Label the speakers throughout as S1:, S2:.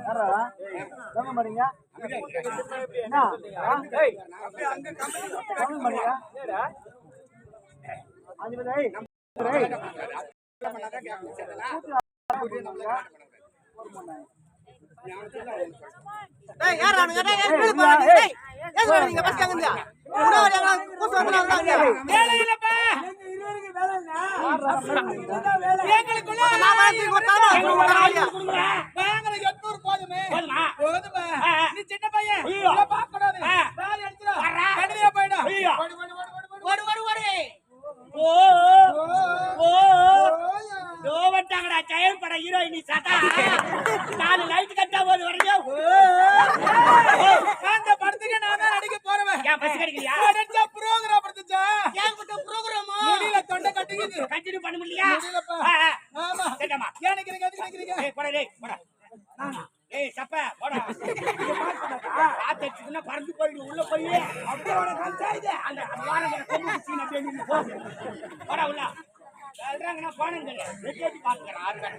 S1: யாரா சொல்ல மாட்டீங்க என்ன மாட்டீங்க
S2: யார் அவனுங்க பஸ் அங்க 800 போதுமே போதுமா நீ சின்ன பையன் பார்க்க கூடாது வேலை எடுத்துடா ஓடு ஓடு ஓடு
S3: ஓ ஓ ஜெயம் பட சதா நாலு லைட் கட்டா போது வரையும்
S2: அந்த படத்துக்கு நான் தான் நடிக்க போறவன்
S3: ஏன் பஸ் கிடைக்கலையா கண்டினியூ பண்ண முடியலையா?
S2: ஆமா.
S3: கேட்டமா
S2: ஏன் நிக்கிறீங்க எதுக்கு நிக்கிறீங்க
S3: ஏய் போடா டேய் போடா. ஏய் சப்ப போடா. காத்து அடிச்சுதுன்னா பறந்து போயிடு உள்ள போய். அப்படியே உன கஞ்சாயுது அந்த வாரம் கொண்டு சீன் அப்படியே நின்று போ. போடா உள்ள. சொல்றாங்கன்னா போனது இல்லை வெட்டி வெட்டி பாத்துக்கிறேன் ஆறு பேர்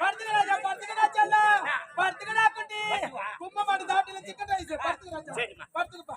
S2: படுத்துக்கடா படுத்துக்கடா சொல்ல படுத்துக்கடா குட்டி. கும்ப மாட்டு சிக்கன் ரைஸ்? படுத்துக்கடா படுத்துக்கப்பா.